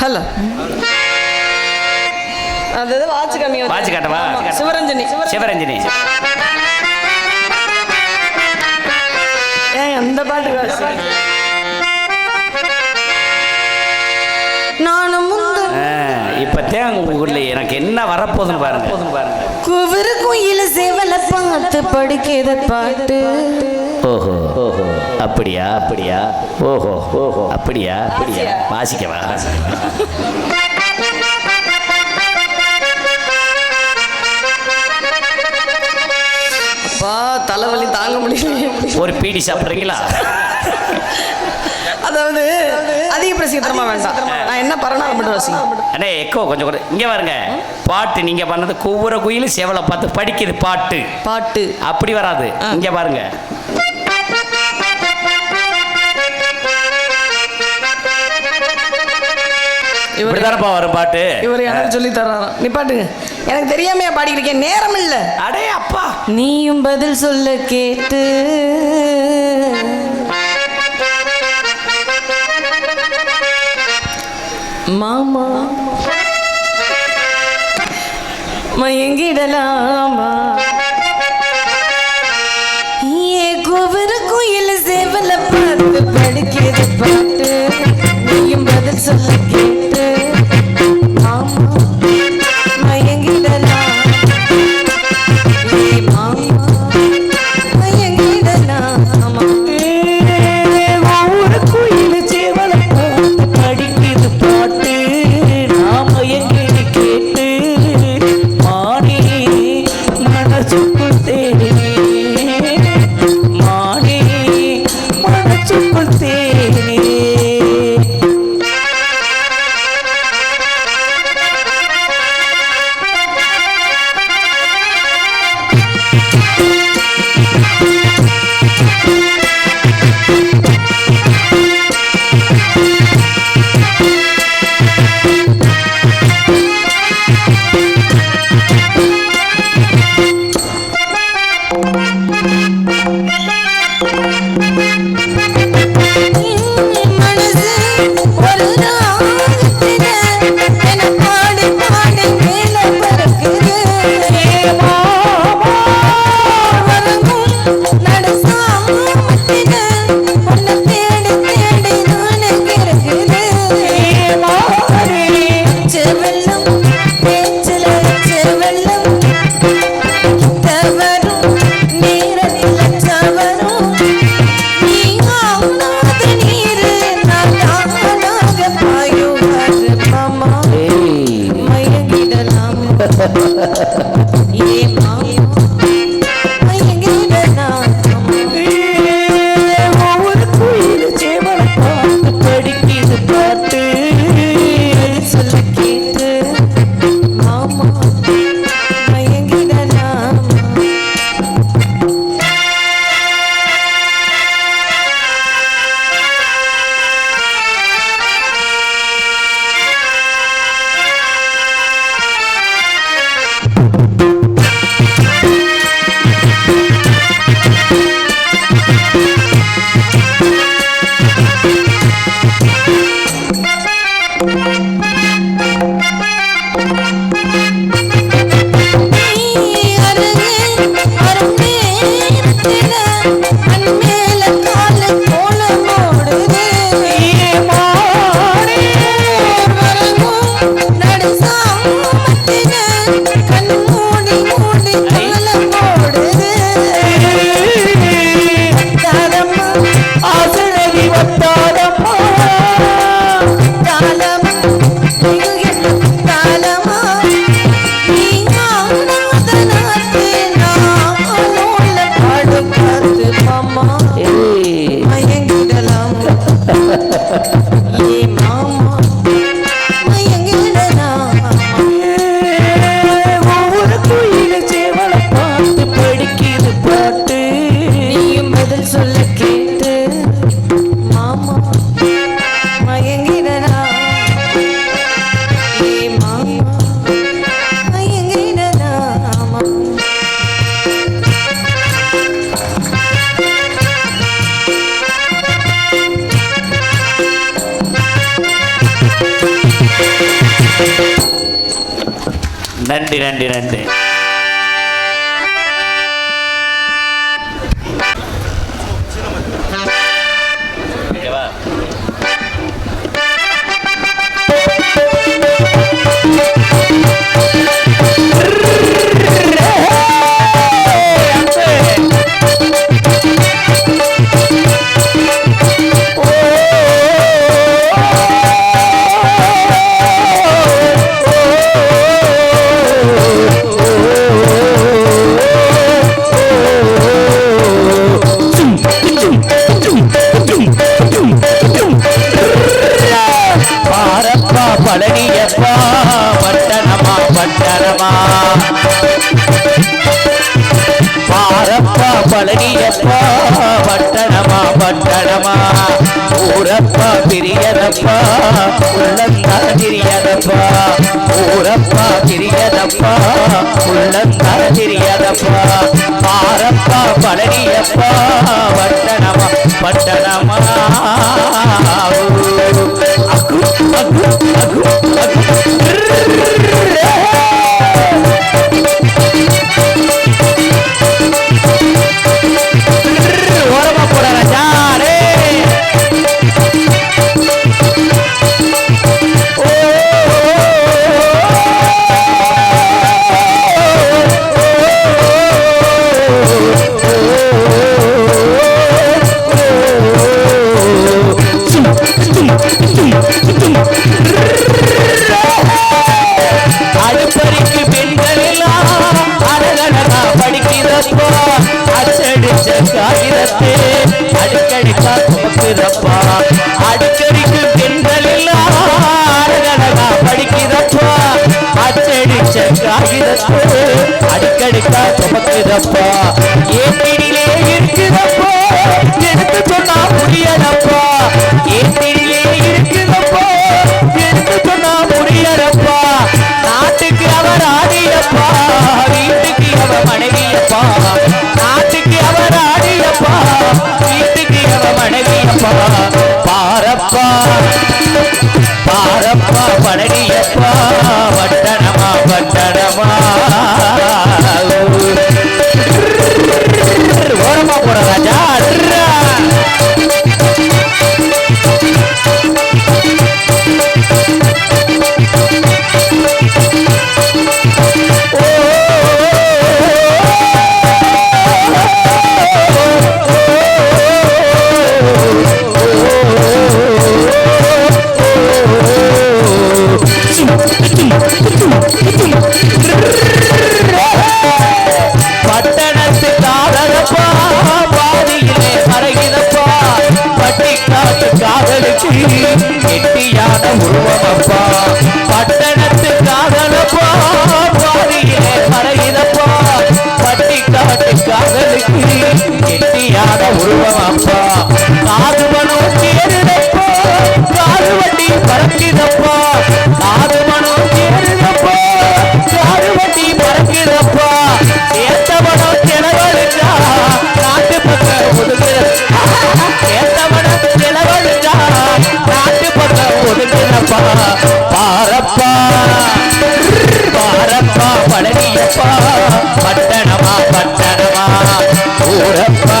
Hello. அது watch கம்மி watch காட்டவா? Sivaranjani Sivaranjani. ஏன் அந்த பாட்டு நானும் முந்து இப்போத்தான் உங்க எனக்கு என்ன வரப்போகுதுன்னு பாருங்க. குவிறு குயில சேவல பார்த்து படிக்கிற பாட்டு. ஓஹோ. ஓஹோ. அப்படியா? அப்படியா? ஓஹோ. ஓஹோ. அப்படியா? அப்படியா? வாசிக்கவா? அப்பா தலைவலி தாங்க முடியல ஒரு பீடி சாப்பிட்றீங்களா? அதாவது அதிக பிரசித்தமா வேண்டாம். நான் என்ன பரணாலும் மட்டும் வாசிங்க அண்ணே எக்கோ கொஞ்சம் கூட. இங்கே பாருங்க. பாட்டு நீங்க பண்ணது கூவுற குயில் சேவலை பார்த்து படிக்குது பாட்டு. பாட்டு. அப்படி வராது. இங்க பாருங்க. இவர் இப்படிதானப்பா வரும் பாட்டு? இவர் எனக்கு சொல்லி தர்றாராம் நீ பாட்டுங்க. எனக்கு தெரியாமையா பாடிக்கிறேன் நேரம் இல்ல. அடே அப்பா. நீயும் பதில் சொல்ல கேட்டு. மாமா. மயங்கிடலாமா? ஏ கோபுர குயில் சேவல பார்த்து படிக்கிறது i நன்றி நன்றி நன்றி. பழனியப்பா பட்டணமா பட்டணமா. ஊரப்பா பிரியதப்பா உள்ளந்தா திரியதப்பா ஊரப்பா பிரியதப்பா உள்ளந்தா திரியதப்பா பாரப்பா பழனியப்பா பட்டணமா பட்டணமா. அச்சடிச்ச அடிக்கடிக்கா துவக்குறப்பா ஏட்டிலே இருக்கிறப்பா எடுத்து சொன்னா புரியலப்பா ஏட்டிலே இருக்கிறப்பா எடுத்து சொன்னா புரியலப்பா நாட்டுக்கு அவர் ஆடியப்பா வீட்டுக்கு அவர் மனைவியப்பா. நாட்டுக்கு அவர் ஆடியப்பா வீட்டுக்கு அவர் மனைவியப்பா. பாரப்பா. பாரப்பா பழனியப்பா. பட்டிக்காட்டு காதலுக்கு கெட்டியான உருவமப்பா. பட்டணத்து காதலப்பா பாதியிலே பட்டி காட்டு காதலுக்கு கெட்டியான உருவமப்பா. காது மனம் பழனியப்பா பட்டணமா பட்டணமா. ஊரப்பா